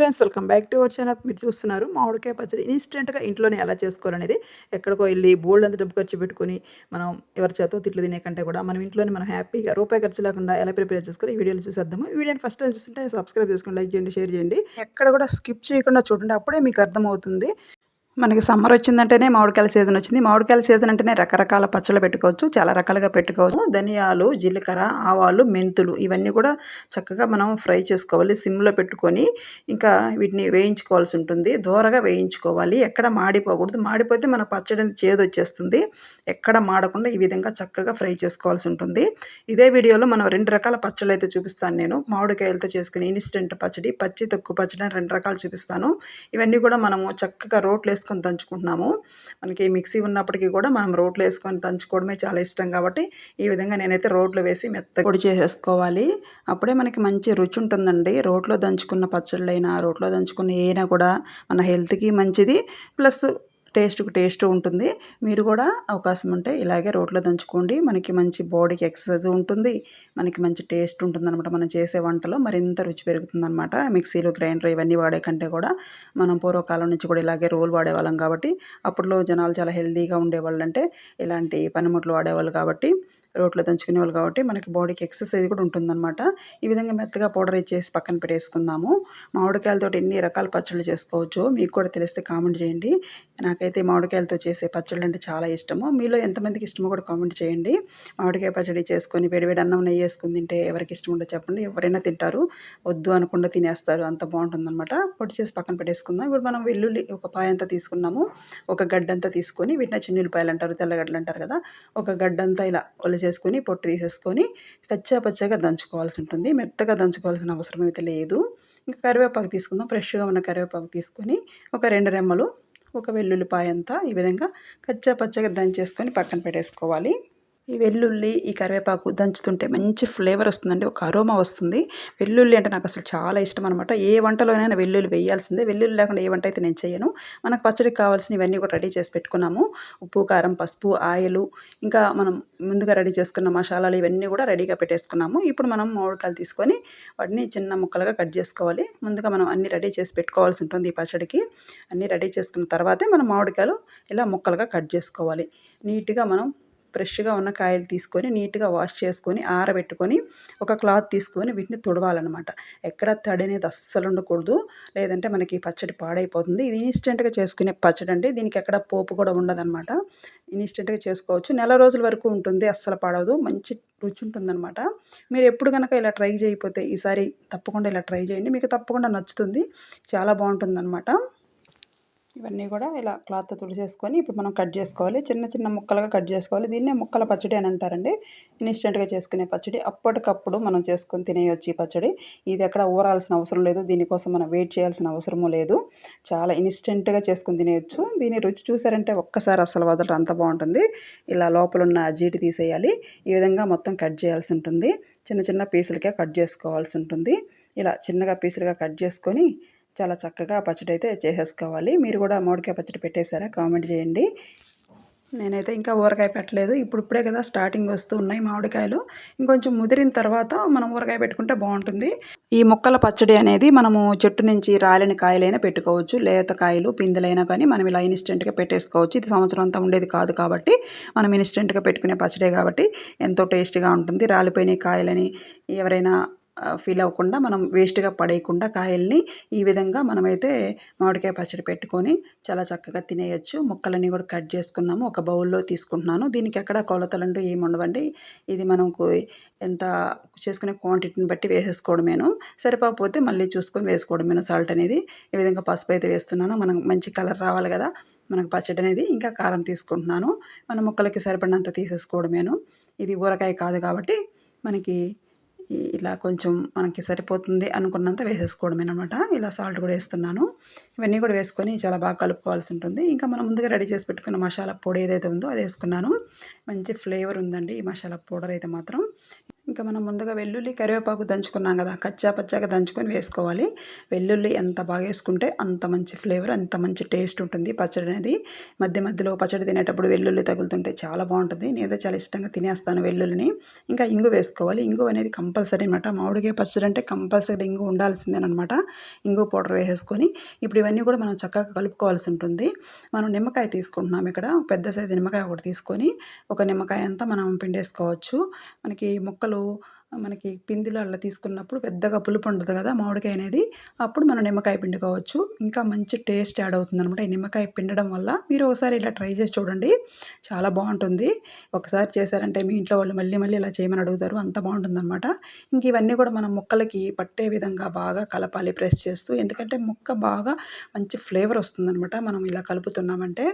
Friends welcome back to our channel మీరు చూస్తున్నారు మామిడికాయ పచ్చడి. ఇన్స్టెంట్గా ఇంట్లోనే ఎలా చేసుకోవాలనేది ఎక్కడికో వెళ్ళి బోల్డ్ అంత డబ్బు ఖర్చు పెట్టుకుని మనం ఎవరి చేతో తిట్లు తినే కంటే కూడా మనం ఇంట్లోనే మనం హ్యాపీగా రూపాయి ఖర్చు లేకుండా ఎలా ప్రిపేర్ చేసుకొని ఈ వీడియోలు చూసేద్దాము. ఈ వీడియోని ఫస్ట్ టైం చూస్తుంటే సబ్స్క్రైబ్ చేసుకోండి లైక్ చేయండి షేర్ చేయండి. ఎక్కడ కూడా స్కిప్ చేయకుండా చూడండి అప్పుడే మీకు అర్థమవుతుంది. మనకి సమ్మర్ వచ్చిందంటేనే మామిడికాయల సీజన్ వచ్చింది. మామిడికాయల సీజన్ అంటేనే రకరకాల పచ్చళ్ళు పెట్టుకోవచ్చు చాలా రకాలుగా పెట్టుకోవచ్చు. ధనియాలు జీలకర్ర ఆవాలు మెంతులు ఇవన్నీ కూడా చక్కగా మనం ఫ్రై చేసుకోవాలి. సిమ్లో పెట్టుకొని ఇంకా వీటిని వేయించుకోవాల్సి ఉంటుంది. దూరగా వేయించుకోవాలి. ఎక్కడ మాడిపోకూడదు. మాడిపోతే మన పచ్చడి చేదు వచ్చేస్తుంది. ఎక్కడ మాడకుండా ఈ విధంగా చక్కగా ఫ్రై చేసుకోవాల్సి ఉంటుంది. ఇదే వీడియోలో మనం రెండు రకాల పచ్చళ్ళు అయితే చూపిస్తాను నేను. మామిడికాయలతో చేసుకుని ఇన్స్టెంట్ పచ్చడి పచ్చి తక్కువ పచ్చడి రెండు రకాలు చూపిస్తాను. ఇవన్నీ కూడా మనము చక్కగా రోట్లు వేసుకొని దంచుకుంటున్నాము. మనకి మిక్సీ ఉన్నప్పటికీ కూడా మనం రోట్లో వేసుకొని దంచుకోవడమే చాలా ఇష్టం కాబట్టి ఈ విధంగా నేనైతే రోట్లో వేసి మెత్త పొడి చేసేసుకోవాలి. అప్పుడే మనకి మంచి రుచి ఉంటుందండి. రోట్లో దంచుకున్న పచ్చళ్ళైనా రోట్లో దంచుకున్న ఏనా కూడా మన హెల్త్కి మంచిది. ప్లస్ టేస్ట్కు టేస్ట్ ఉంటుంది. మీరు కూడా అవకాశం ఉంటే ఇలాగే రోట్లో దంచుకోండి. మనకి మంచి బాడీకి ఎక్సర్సైజ్ ఉంటుంది. మనకి మంచి టేస్ట్ ఉంటుందన్నమాట మనం చేసే వంటలో. మరింత రుచి పెరుగుతుందన్నమాట. మిక్సీలు గ్రైండర్ ఇవన్నీ వాడే కంటే కూడా మనం పూర్వకాలం నుంచి కూడా ఇలాగే రోల్ వాడేవాళ్ళం కాబట్టి అప్పట్లో జనాలు చాలా హెల్తీగా ఉండేవాళ్ళు అంటే ఇలాంటి పనిముట్లు వాడేవాళ్ళు కాబట్టి రోట్లో దంచుకునే వాళ్ళు కాబట్టి మనకి బాడీకి ఎక్సర్సైజ్ కూడా ఉంటుందన్నమాట. ఈ విధంగా మెత్తగా పౌడర్ ఇచ్చేసి పక్కన పెట్టేసుకుందాము. మామిడికాయలతో ఎన్ని రకాల పచ్చళ్ళు చేసుకోవచ్చు మీకు కూడా తెలిస్తే కామెంట్ చేయండి. నాకు నాకైతే మామిడికాయలతో చేసే పచ్చళ్ళు అంటే చాలా ఇష్టము. మీలో ఎంతమందికి ఇష్టమో కూడా కామెంట్ చేయండి. మామిడికాయ పచ్చడి చేసుకొని వేడివేడి అన్నం నెయ్యి వేసుకుని తింటే ఎవరికి ఇష్టం ఉండో చెప్పండి. ఎవరైనా తింటారు. వద్దు అనకుండా తినేస్తారు. అంత బాగుంటుందన్నమాట. పొడి చేసి పక్కన పెట్టేసుకుందాం. ఇప్పుడు మనం వెల్లుల్లి ఒక పాయంతా తీసుకున్నాము. ఒక గడ్డంతా తీసుకొని వీటిని ఉల్లిపాయలు అంటారు తెల్లగడ్డలు అంటారు కదా. ఒక గడ్డంతా ఇలా ఒలి చేసుకొని పొట్టు తీసేసుకొని కచ్చా పచ్చగా దంచుకోవాల్సి ఉంటుంది. మెత్తగా దంచుకోవాల్సిన అవసరం అయితే లేదు. ఇంకా కరివేపాకు తీసుకుందాం. ఫ్రెష్గా ఉన్న కరివేపాకు తీసుకొని ఒక రెండు రెమ్మలు ఒక వెల్లుల్లిపాయ అంతా ఈ విధంగా కచ్చా పచ్చగా దంచేసుకొని పక్కన పెట్టేసుకోవాలి. ఈ వెల్లుల్లి ఈ కరివేపాకు దంచుతుంటే మంచి ఫ్లేవర్ వస్తుందండి. ఒక అరోమా వస్తుంది. వెల్లుల్లి అంటే నాకు అసలు చాలా ఇష్టం అనమాట ఏ వంటలోనైనా వెల్లుల్లి వేయాల్సిందే. వెల్లుల్లి లేకుండా ఏ వంట అయితే నేను చేయను. మనకు పచ్చడికి కావాల్సిన ఇవన్నీ కూడా రెడీ చేసి పెట్టుకున్నాము. ఉప్పు కారం పసుపు ఆయిలు ఇంకా మనం ముందుగా రెడీ చేసుకున్న మసాలాలు ఇవన్నీ కూడా రెడీగా పెట్టేసుకున్నాము. ఇప్పుడు మనం మామిడికాయలు తీసుకొని వాటిని చిన్న ముక్కలుగా కట్ చేసుకోవాలి. ముందుగా మనం అన్ని రెడీ చేసి పెట్టుకోవాల్సి ఉంటుంది ఈ పచ్చడికి. అన్నీ రెడీ చేసుకున్న తర్వాతే మనం మామిడికాయలు ఇలా ముక్కలుగా కట్ చేసుకోవాలి. నీట్గా మనం ఫ్రెష్గా ఉన్న కాయలు తీసుకొని నీట్గా వాష్ చేసుకొని ఆరబెట్టుకొని ఒక క్లాత్ తీసుకొని వీటిని తుడవాలన్నమాట. ఎక్కడ తడి అనేది అస్సలు ఉండకూడదు. లేదంటే మనకి పచ్చడి పాడైపోతుంది. ఇది ఇన్స్టెంట్గా చేసుకునే పచ్చడి అండి. దీనికి ఎక్కడ పోపు కూడా ఉండదన్నమాట. ఇన్స్టెంట్గా చేసుకోవచ్చు. నెల రోజుల వరకు ఉంటుంది. అస్సలు పాడవదు. మంచి రుచి ఉంటుందన్నమాట. మీరు ఎప్పుడు కనుక ఇలా ట్రై చేయకపోతే ఈసారి తప్పకుండా ఇలా ట్రై చేయండి. మీకు తప్పకుండా నచ్చుతుంది. చాలా బాగుంటుందన్నమాట. ఇవన్నీ కూడా ఇలా క్లాత్ తుడిచేసుకొని ఇప్పుడు మనం కట్ చేసుకోవాలి. చిన్న చిన్న ముక్కలుగా కట్ చేసుకోవాలి. దీన్నే ముక్కల పచ్చడి అని అంటారండి. ఇన్స్టెంట్గా చేసుకునే పచ్చడి. అప్పటికప్పుడు మనం చేసుకొని తినేయొచ్చు ఈ పచ్చడి. ఇది ఎక్కడ ఊరాల్సిన అవసరం లేదు. దీనికోసం మనం వెయిట్ చేయాల్సిన అవసరము లేదు. చాలా ఇన్స్టెంట్గా చేసుకొని తినేయచ్చు. దీని రుచి చూసారంటే ఒక్కసారి అసలు వదలరు. అంత బాగుంటుంది. ఇలా లోపల ఉన్న జీటి తీసేయాలి. ఈ విధంగా మొత్తం కట్ చేయాల్సి ఉంటుంది. చిన్న చిన్న పీసులకే కట్ చేసుకోవాల్సి ఉంటుంది. ఇలా చిన్నగా పీసులుగా కట్ చేసుకొని చాలా చక్కగా పచ్చడి అయితే చేసేసుకోవాలి. మీరు కూడా మామిడికాయ పచ్చడి పెట్టేశారా? కామెంట్ చేయండి. నేనైతే ఇంకా ఊరగాయ పెట్టలేదు. ఇప్పుడు ఇప్పుడే కదా స్టార్టింగ్ వస్తూ ఉన్నాయి మామిడికాయలు. ఇంకొంచెం ముదిరిన తర్వాత మనం ఊరగాయ పెట్టుకుంటే బాగుంటుంది. ఈ మొక్కల పచ్చడి అనేది మనము చెట్టు నుంచి రాలిన కాయలైనా పెట్టుకోవచ్చు. లేత కాయలు పిందెలైనా కానీ మనం ఇలా ఇన్స్టెంట్గా పెట్టేసుకోవచ్చు. ఇది సంవత్సరం అంతా ఉండేది కాదు కాబట్టి మనం ఇన్స్టెంట్గా పెట్టుకునే పచ్చడే కాబట్టి ఎంతో టేస్ట్గా ఉంటుంది. రాలిపోయిన కాయలని ఎవరైనా ఫీల్ అవ్వకుండా మనం వేస్ట్గా పడేయకుండా కాయల్ని ఈ విధంగా మనమైతే మామిడికాయ పచ్చడి పెట్టుకొని చాలా చక్కగా తినేయచ్చు. ముక్కలన్నీ కూడా కట్ చేసుకున్నాము. ఒక బౌల్లో తీసుకుంటున్నాను. దీనికి ఎక్కడ కొలతలంటూ ఏమి ఉండవండి. ఇది మనకు ఎంత చేసుకునే క్వాంటిటీని బట్టి వేసేసుకోవడమేను. సరిపోతే మళ్ళీ చూసుకొని వేసుకోవడమేను సాల్ట్ అనేది. ఈ విధంగా పసుపు అయితే వేస్తున్నాను. మనం మంచి కలర్ రావాలి కదా. మనకు పచ్చడి అనేది. ఇంకా కారం తీసుకుంటున్నాను. మన ముక్కలకి సరిపడినంత తీసేసుకోవడమేను. ఇది ఊరకాయ కాదు కాబట్టి మనకి ఇలా కొంచెం మనకి సరిపోతుంది అనుకున్నంత వేసేసుకోవడమే అనమాట ఇలా సాల్ట్ కూడా వేస్తున్నాను. ఇవన్నీ కూడా వేసుకొని చాలా బాగా కలుపుకోవాల్సి ఉంటుంది. ఇంకా మనం ముందుగా రెడీ చేసి పెట్టుకున్న మసాలా పొడి ఏదైతే ఉందో అది వేసుకున్నాను. మంచి ఫ్లేవర్ ఉందండి ఈ మసాలా పౌడర్ అయితే మాత్రం. ఇంకా మనం ముందుగా వెల్లుల్లి కరివేపాకు దంచుకున్నాం కదా కచ్చా పచ్చాగా దంచుకొని వేసుకోవాలి. వెల్లుల్లి ఎంత బాగా వేసుకుంటే అంత మంచి ఫ్లేవర్ అంత మంచి టేస్ట్ ఉంటుంది పచ్చడి అనేది. మధ్య మధ్యలో పచ్చడి తినేటప్పుడు వెల్లుల్లి తగులుతుంటే చాలా బాగుంటుంది. నేనైతే చాలా ఇష్టంగా తినేస్తాను వెల్లుల్లిని. ఇంకా ఇంగు వేసుకోవాలి. ఇంగు అనేది కంపల్సరీ అనమాట మామిడికాయ పచ్చడి అంటే కంపల్సరీ ఇంగు ఉండాల్సిందేనమాట ఇంగు పౌడర్ వేసేసుకొని ఇప్పుడు ఇవన్నీ కూడా మనం చక్కగా కలుపుకోవాల్సి ఉంటుంది. మనం నిమ్మకాయ తీసుకుంటున్నాం ఇక్కడ పెద్ద సైజు నిమ్మకాయ ఒకటి తీసుకొని ఒక నిమ్మకాయ అంతా మనం పిండేసుకోవచ్చు. మనకి ముక్కలు సంస్థలు మనకి పిందిలో అలా తీసుకున్నప్పుడు పెద్దగా పులుపు ఉండదు కదా మామిడికాయ అనేది అప్పుడు మనం నిమ్మకాయ పిండుకోవచ్చు. ఇంకా మంచి టేస్ట్ యాడ్ అవుతుంది అనమాట ఈ నిమ్మకాయ పిండడం వల్ల. మీరు ఒకసారి ఇలా ట్రై చేసి చూడండి. చాలా బాగుంటుంది. ఒకసారి చేశారంటే మీ ఇంట్లో వాళ్ళు మళ్ళీ మళ్ళీ ఇలా చేయమని అడుగుతారు. అంత బాగుంటుంది అనమాట ఇంక ఇవన్నీ కూడా మనం ముక్కలకి పట్టే విధంగా బాగా కలపాలి ప్రెస్ చేస్తూ. ఎందుకంటే ముక్క బాగా మంచి ఫ్లేవర్ వస్తుందనమాట మనం ఇలా కలుపుతున్నామంటే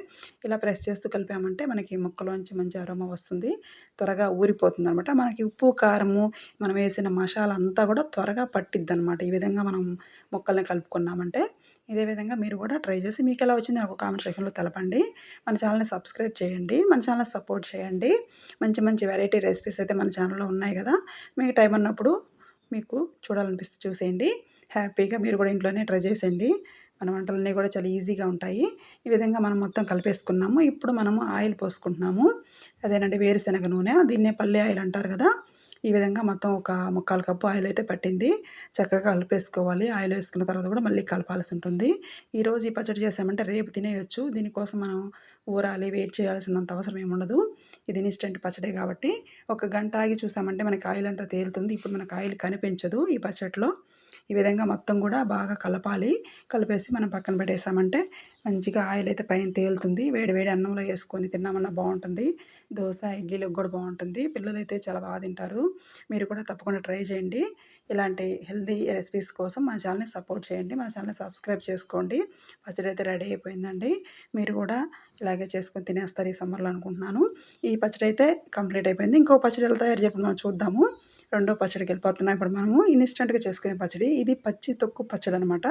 ఇలా ప్రెస్ చేస్తూ కలిపామంటే మనకి ముక్కలోంచి మంచి అరోమా వస్తుంది. త్వరగా ఊరిపోతుంది అనమాట మనకి ఉప్పు కారము మనం వేసిన మసాలా అంతా కూడా త్వరగా పట్టిద్ది అనమాట ఈ విధంగా మనం మొక్కల్ని కలుపుకున్నామంటే ఇదే విధంగా మీరు కూడా ట్రై చేసి మీకు ఎలా వచ్చింది నాకు కామెంట్ సెక్షన్లో తెలపండి. మన ఛానల్ని సబ్స్క్రైబ్ చేయండి మన ఛానల్ సపోర్ట్ చేయండి. మంచి మంచి వెరైటీ రెసిపీస్ అయితే మన ఛానల్లో ఉన్నాయి కదా. మీకు టైం అన్నప్పుడు మీకు చూడాలనిపిస్తే చూసేయండి. హ్యాపీగా మీరు కూడా ఇంట్లోనే ట్రై చేసేయండి. మన వంటలన్నీ కూడా చాలా ఈజీగా ఉంటాయి. ఈ విధంగా మనం మొత్తం కలిపేసుకున్నాము. ఇప్పుడు మనము ఆయిల్ పోసుకుంటున్నాము. అదేనండి వేరుశనగ నూనె. దీన్నే పల్లె ఆయిల్ అంటారు కదా. ఈ విధంగా మొత్తం ఒక ముక్కాలు కప్పు ఆయిల్ అయితే పట్టింది. చక్కగా కలిపేసుకోవాలి. ఆయిల్ వేసుకున్న తర్వాత కూడా మళ్ళీ కలపాల్సి ఉంటుంది. ఈరోజు ఈ పచ్చడి చేసామంటే రేపు తినేయొచ్చు. దీనికోసం మనం ఊరాలి వెయిట్ చేయాల్సినంత అవసరం ఏముండదు ఇది ఇన్స్టెంట్ పచ్చడే కాబట్టి ఒక గంట ఆగి చూసామంటే మనకి ఆయిల్ అంతా తేలుతుంది. ఇప్పుడు మనకు ఆయిల్ కనిపించదు ఈ పచ్చడిలో ఈ విధంగా మొత్తం కూడా బాగా కలపాలి. కలిపేసి మనం పక్కన పెట్టేసామంటే మంచిగా ఆయిల్ అయితే పైన తేలుతుంది. వేడి వేడి అన్నంలో వేసుకొని తిన్నామన్నా బాగుంటుంది. దోశ ఇడ్లీలకు కూడా బాగుంటుంది. పిల్లలు అయితే చాలా బాగా తింటారు. మీరు కూడా తప్పకుండా ట్రై చేయండి. ఇలాంటి హెల్దీ రెసిపీస్ కోసం మా ఛానల్ని సపోర్ట్ చేయండి. మా ఛానల్ని సబ్స్క్రైబ్ చేసుకోండి. పచ్చడి అయితే రెడీ అయిపోయిందండి. మీరు కూడా ఇలాగే చేసుకొని తినేస్తారు ఈ సమ్మర్లో అనుకుంటున్నాను. ఈ పచ్చడి అయితే కంప్లీట్ అయిపోయింది. ఇంకో పచ్చడి ఎలా తయారు చెప్పి మనం చూద్దాము. రెండో పచ్చడికి వెళ్ళిపోతున్నాం. ఇప్పుడు మనము ఇన్స్టెంట్గా చేసుకునే పచ్చడి. ఇది పచ్చి తొక్కు పచ్చడి అనమాట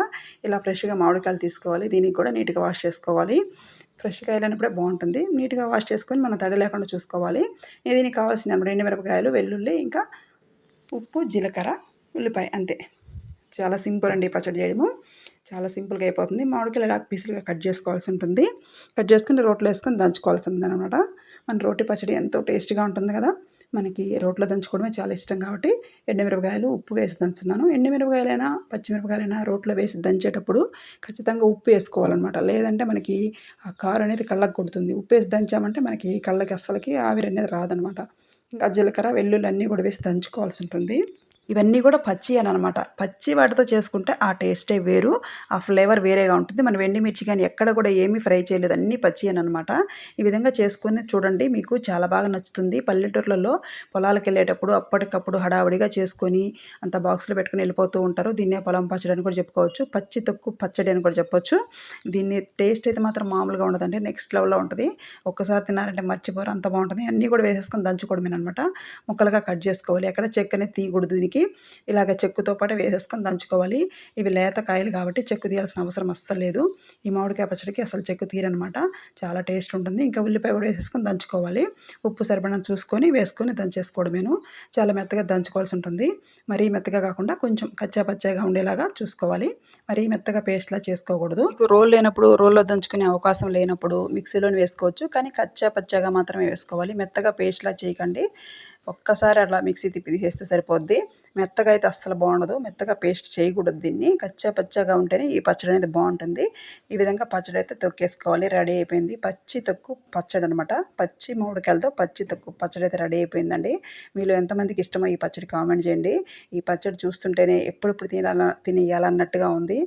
ఇలా ఫ్రెష్గా మామిడికాయలు తీసుకోవాలి. దీనికి కూడా నీట్గా వాష్ చేసుకోవాలి. ఫ్రెష్ కాయలు బాగుంటుంది. నీట్గా వాష్ చేసుకొని మనం తడి లేకుండా చూసుకోవాలి. దీనికి కావాల్సిన మిరపకాయలు వెల్లుల్లి ఇంకా ఉప్పు జీలకర్ర ఉల్లిపాయ అంతే. చాలా సింపుల్ అండి పచ్చడి చేయడము. చాలా సింపుల్గా అయిపోతుంది. మామిడికాయలు ఇలా పీసులుగా కట్ చేసుకోవాల్సి ఉంటుంది. కట్ చేసుకుని రోట్లో వేసుకొని దంచుకోవాల్సి ఉంది అనమాట మన రోటి పచ్చడి ఎంతో టేస్ట్గా ఉంటుంది కదా. మనకి రోట్లో దంచుకోవడమే చాలా ఇష్టం కాబట్టి ఎండుమిరపకాయలు ఉప్పు వేసి దంచున్నాను ఎండుమిరపకాయలైనా పచ్చిమిరపకాయలైనా రోట్లో వేసి దంచేటప్పుడు ఖచ్చితంగా ఉప్పు వేసుకోవాలన్నమాట. లేదంటే మనకి ఆ కారు అనేది కళ్ళకు కొడుతుంది. ఉప్పు వేసి దంచామంటే మనకి కళ్ళకి అస్సలకి ఆవిరి అనేది రాదనమాట ఇంకా జీలకర్ర వెల్లుల్లి అన్నీ కూడా వేసి దంచుకోవాల్సి ఉంటుంది. ఇవన్నీ కూడా పచ్చి అని అనమాట. పచ్చి వాటితో చేసుకుంటే ఆ టేస్టే వేరు ఆ ఫ్లేవర్ వేరేగా ఉంటుంది. మనం మిర్చి కానీ ఎక్కడ కూడా ఏమీ ఫ్రై చేయలేదు. అన్నీ పచ్చి అని అనమాట. ఈ విధంగా చేసుకుని చూడండి మీకు చాలా బాగా నచ్చుతుంది. పల్లెటూర్లలో పొలాలకు వెళ్ళేటప్పుడు అప్పటికప్పుడు హడావిడిగా చేసుకొని అంత బాక్స్లో పెట్టుకుని వెళ్ళిపోతూ ఉంటారు. దీన్నే పొలం పచ్చడి అని కూడా చెప్పుకోవచ్చు. పచ్చి తొక్కు పచ్చడి అని కూడా చెప్పొచ్చు. దీన్ని టేస్ట్ అయితే మాత్రం మామూలుగా ఉండదండి. నెక్స్ట్ లెవెల్లో ఉంటుంది. ఒక్కసారి తినారంటే మర్చిపోరు. అంత బాగుంటుంది. అన్నీ కూడా వేసేసుకొని దంచుకోవడమే అనమాట ముక్కలుగా కట్ చేసుకోవాలి. ఎక్కడ చెక్కనే తీయకూడదు దీనికి. దానికి ఇలాగ చెక్కుతో పాటు వేసేసుకొని దంచుకోవాలి. ఇవి లేత కాయలు కాబట్టి చెక్కు తీయాల్సిన అవసరం అస్సలు లేదు. ఈ మామిడికాయ పచ్చడికి అసలు చెక్కు తీరనమాట. చాలా టేస్ట్ ఉంటుంది. ఇంకా ఉల్లిపాయ కూడా వేసేసుకొని దంచుకోవాలి. ఉప్పు సరిపడిన చూసుకొని వేసుకొని దంచేసుకోవడమేను. చాలా మెత్తగా దంచుకోవాల్సి ఉంటుంది. మరీ మెత్తగా కాకుండా కొంచెం కచ్చా పచ్చాగా ఉండేలాగా చూసుకోవాలి. మరీ మెత్తగా పేస్ట్లా చేసుకోకూడదు. మీకు రోల్ లేనప్పుడు రోల్లో దంచుకునే అవకాశం లేనప్పుడు మిక్సీలోని వేసుకోవచ్చు. కానీ కచ్చా పచ్చాగా మాత్రమే వేసుకోవాలి. మెత్తగా పేస్ట్లా చేయకండి. ఒక్కసారి అలా మిక్సీ తిప్పి తీసేస్తే సరిపోద్ది. మెత్తగా అయితే అస్సలు బాగుండదు. మెత్తగా పేస్ట్ చేయకూడదు దీన్ని. కచ్చా పచ్చగా ఉంటేనే ఈ పచ్చడి అనేది బాగుంటుంది. ఈ విధంగా పచ్చడి అయితే తొక్కేసుకోవాలి. రెడీ అయిపోయింది. పచ్చి తొక్కు పచ్చడి అనమాట పచ్చి మామిడికాయలతో పచ్చి తొక్కు పచ్చడి అయితే రెడీ అయిపోయిందండి. మీలో ఎంతమందికి ఇష్టమో ఈ పచ్చడి కామెంట్ చేయండి. ఈ పచ్చడి చూస్తుంటేనే ఎప్పుడెప్పుడు తినాల తినేయాలన్నట్టుగా ఉంది.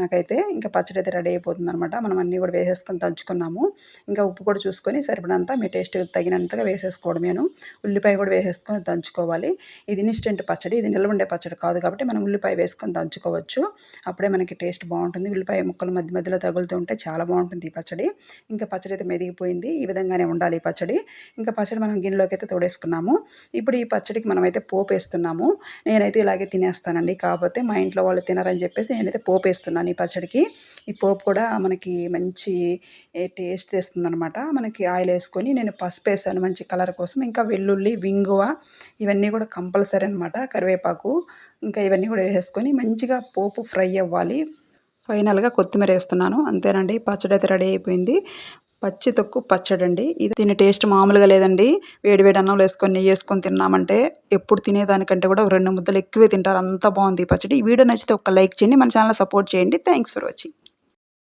నాకైతే ఇంకా పచ్చడి అయితే రెడీ అయిపోతుంది అనమాట మనం అన్నీ కూడా వేసేసుకొని దంచుకున్నాము. ఇంకా ఉప్పు కూడా చూసుకొని సరిపడంతా మీ టేస్ట్ తగినంతగా వేసేసుకోవడం నేను ఉల్లిపాయ కూడా వేసేసుకొని దంచుకోవాలి. ఇది ఇన్స్టెంట్ పచ్చడి ఇది నిల్వ ఉండే పచ్చడి కాదు కాబట్టి మనం ఉల్లిపాయ వేసుకొని దంచుకోవచ్చు. అప్పుడే మనకి టేస్ట్ బాగుంటుంది. ఉల్లిపాయ ముక్కలు మధ్య మధ్యలో తగులుతూ ఉంటే చాలా బాగుంటుంది ఈ పచ్చడి. ఇంకా పచ్చడి అయితే మెదిగిపోయింది. ఈ విధంగానే ఉండాలి ఈ పచ్చడి. ఇంకా పచ్చడి మనం గిన్నెలోకి అయితే తోడేసుకున్నాము. ఇప్పుడు ఈ పచ్చడికి మనమైతే పోపు వేస్తున్నాము. నేనైతే ఇలాగే తినేస్తానండి. కాకపోతే మా ఇంట్లో వాళ్ళు తినరని చెప్పేసి నేనైతే పోపు వేస్తున్నాను ఈ పచ్చడికి. ఈ పోపు కూడా మనకి మంచి టేస్ట్ తెస్తుంది అనమాట మనకి ఆయిల్ వేసుకొని నేను పసుపు వేసాను మంచి కలర్ కోసం. ఇంకా వెల్లుల్లి వింగు ఇంగువ ఇవన్నీ కూడా కంపల్సరీ అనమాట కరివేపాకు ఇంకా ఇవన్నీ కూడా వేసేసుకొని మంచిగా పోపు ఫ్రై అవ్వాలి. ఫైనల్గా కొత్తిమీర వేస్తున్నాను. అంతేనండి పచ్చడి అయితే రెడీ అయిపోయింది. పచ్చి తొక్కు పచ్చడి అండి. ఇది దీని టేస్ట్ మామూలుగా లేదండి. వేడి వేడి అన్నంలో వేసుకొని నెయ్యి వేసుకొని తిన్నామంటే ఎప్పుడు తినేదానికంటే కూడా ఒక రెండు ముద్దలు ఎక్కువే తింటారు. అంత బాగుంది ఈ పచ్చడి. ఈ వీడియో నచ్చితే ఒక లైక్ చేయండి. మన ఛానల్ సపోర్ట్ చేయండి. Thanks for watching.